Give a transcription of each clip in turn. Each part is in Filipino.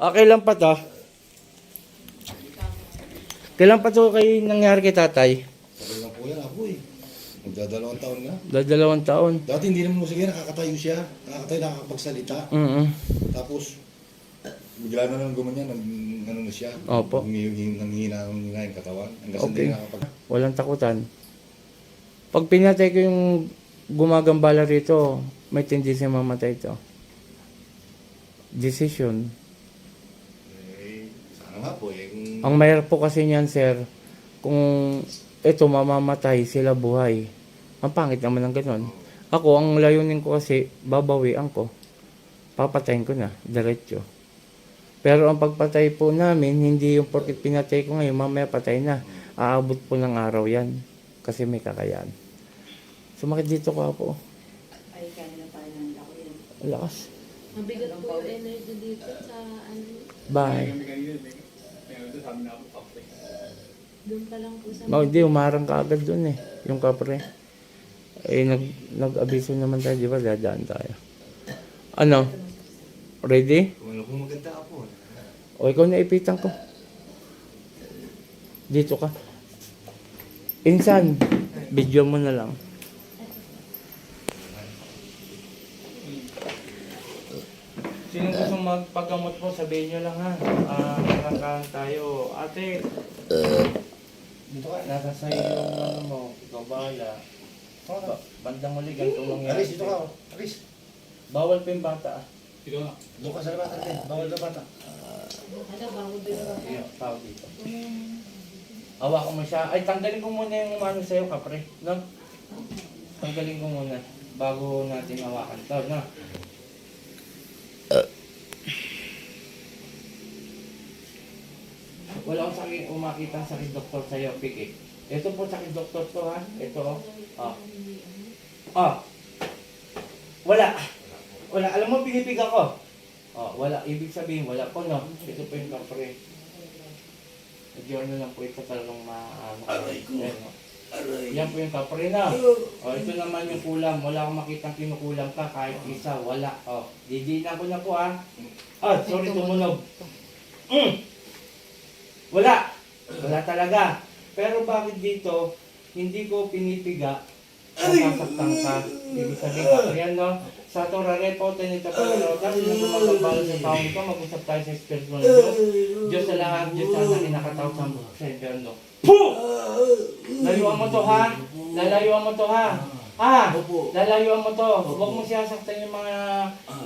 Ah, kailan pa to? Kailan pa to kay nangyari kay tatay? Sabi nga po yan, ako eh. Magdadalawang taon na. Dalawang taon. Dati hindi naman mo sige, nakakatayo siya. Nakakatayo, nakakapagsalita. Mm Tapos, bigla na lang gumanyan, nag, ano na siya. Opo. Nanghihina, nanghihina, yung katawan. Hanggang Okay. okay. nakakapag... Walang takutan. Pag pinatay ko yung gumagambala rito, may tendency mamatay ito. Decision. Eh, nga po eh. Kung, Ang mahirap po kasi niyan, sir, kung ito mamamatay, sila buhay. Ang pangit naman ng ganun. Ako, ang layunin ko kasi, babawian ko. Papatayin ko na, diretso. Pero ang pagpatay po namin, hindi yung porkit pinatay ko ngayon, mamaya patay na. Aabot po ng araw yan. Kasi may kakayaan. Sumakit dito ko po. Ay, kaya na tayo ng. Ang lakas. Mabigat po yung energy dito sa ano, Bye. Doon pa lang po sa Oh, hindi, umarang ka agad dun eh. Yung kapre. Eh, nag, nag-abiso naman tayo, di ba? Dadaan tayo. Ano? Ready? kung ano kung maganda ako. O, ikaw na ipitan ko. Dito ka. Insan, video mo na lang. Sino gusto magpagamot po, sabihin nyo lang ha. Ah, uh, tayo. Ate, dito ka, nasa sa'yo yung ano mo, ikaw bahala. Ba bandang muli, ganito mangyari. Aris, dito ka. oh. Aris, Bawal pa yung bata ah. doon ka sa labas. Aris, bawal na bata. ano, bago din. Iyo, tao dito. Hawakan mo siya. Ay, tanggalin ko muna yung ano sa'yo, kapre. No? Tanggalin ko muna bago natin hawakan to, no? Wala akong umakita ang sakit doktor sa'yo, Piki. Ito po sakit doktor to, ha? Ito, oh. Oh. Wala. Wala. Alam mo, pinipig ako. Oh, wala. Ibig sabihin, wala po, no? Ito po yung kapre. Ano lang po ito talagang maano. Aray ko. No? Yan po yung kapre na. O, ito naman yung kulam. Wala akong makitang kinukulam ka kahit isa. Wala. O, didinan ko na po ah. Ah, sorry, tumunog. Mm. Wala. Wala talaga. Pero bakit dito, hindi ko pinipiga kung nasaktan ka. Ibig sabihin ka, yan no? Sa Torare po, tinita po, no? Kasi nung gumagambala sa taong ito, mag-usap tayo sa Espiritu ng Diyos. Diyos sa lahat, Diyos sa lahat, inakataw sa impyerno. Puh! Layuan mo to ha? Lalayuan mo to ha? Ha? Lalayuan mo to. Huwag mo siyasaktan yung mga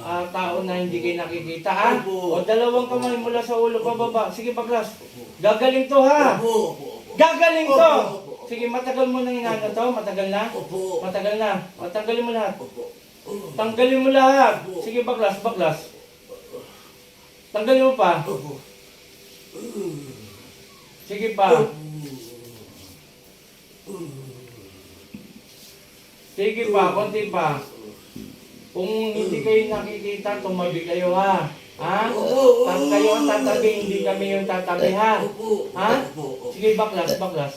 ah, tao na hindi kayo nakikita ha? O dalawang kamay mula sa ulo pababa. Sige paglas. Gagaling to ha? Gagaling to! Sige, matagal mo nang inano to? Matagal na? Matagal na. O, tanggalin mo lahat. Tanggalin mo lahat. Sige, baklas, baklas. Tanggalin mo pa. Sige pa. Sige pa, konti pa. Kung hindi kayo nakikita, tumabi kayo ha. Ha? Pag kayo ang tatabi, hindi kami yung tatabi ha. Ha? Sige, baklas, baklas.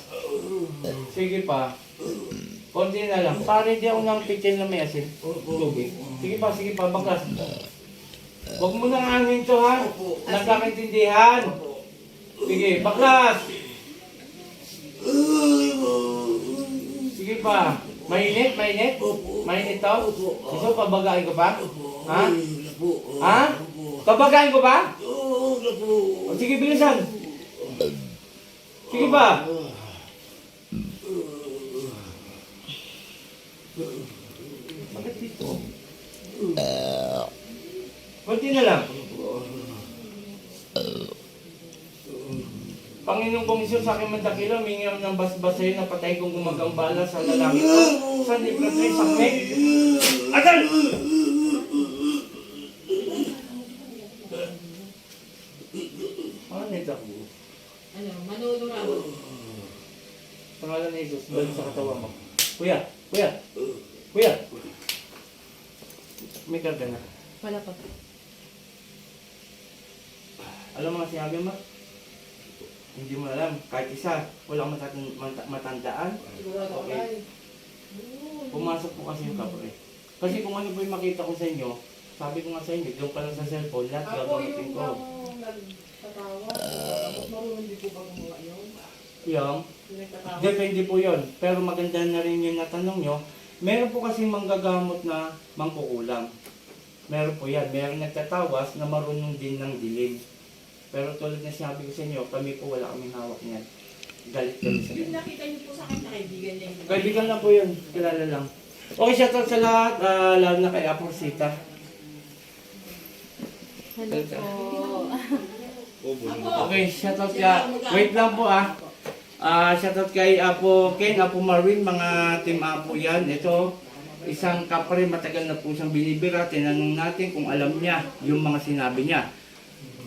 Sige pa. Konti na lang. Para hindi ako nang pitin na may asin. Tubig. Sige pa, sige pa, baklas. Huwag mo nang angin to ha. Nagkakaintindihan. Sige, baklas. Sige pa. Mainit, mainit? Mainit to? Gusto pabagain ko pa? Ha? Ha? Pabagain ko pa? O, sige, bilisan. Sige pa. Bakit dito? Kunti na lang. Panginoong Komisyon sa aking mandakilo, mingiam ng basbas sa'yo na patay kong gumagambala sa lalaki ko. Sa libro sa sakme. Atal! Ano ito? Ano, manunurado. Pangalan ni Jesus, balik sa katawan mo. Kuya! Kuya! Kuya! May karga na. Wala pa. Alam mo nga sinabi mo? hindi mo alam. Kahit isa, walang matandaan. matandaan. Okay. Pumasok po kasi yung kapre. Kasi kung ano po yung makita ko sa inyo, sabi ko nga sa inyo, doon pa lang sa cellphone, lahat gagamitin ko. Ako yung nagtatawa. Marunong hindi po ba gumawa yun? Yung? Depende po yon Pero maganda na rin yung natanong nyo. Meron po kasi manggagamot na mangkukulam. Meron po yan. Meron nagtatawas na marunong din ng dilim. Pero tulad na sinabi ko sa inyo, kami po wala kaming hawak niyan. Galit kami sa Yung kanya. nakita niyo po sa akin na kaibigan niya. yung- Kaibigan lang po yun. Kilala lang. Okay, shoutout sa lahat. ah, lalo na kay Aporsita. Hello po. Oh. Okay, shoutout ka. Wait lang po ah. Ah, shoutout kay Apo Ken, Apo Marvin, mga team Apo yan. Ito, isang kapre, matagal na po siyang binibira. Tinanong natin kung alam niya yung mga sinabi niya.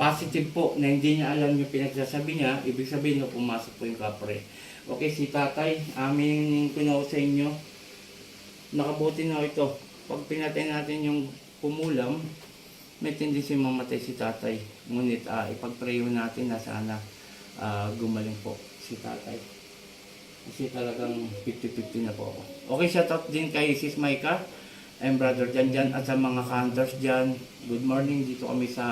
Positive po na hindi niya alam yung pinagsasabi niya, ibig sabihin na pumasok po yung kapre. Okay, si tatay, aming kunaw sa inyo. Nakabuti na ito. Pag pinatay natin yung pumulam, may tendency mamatay si tatay. Ngunit ah, ipag-prayo natin na sana ah, gumaling po si tatay. Kasi talagang 50-50 na po ako. Okay, shoutout din kay Sis Maika and Brother Jan Jan at sa mga hunters dyan. Good morning. Dito kami sa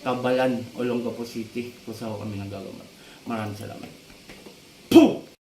Tabalan, Olongapo City. Kung saan kami nagagamot. Maraming salamat. Puh!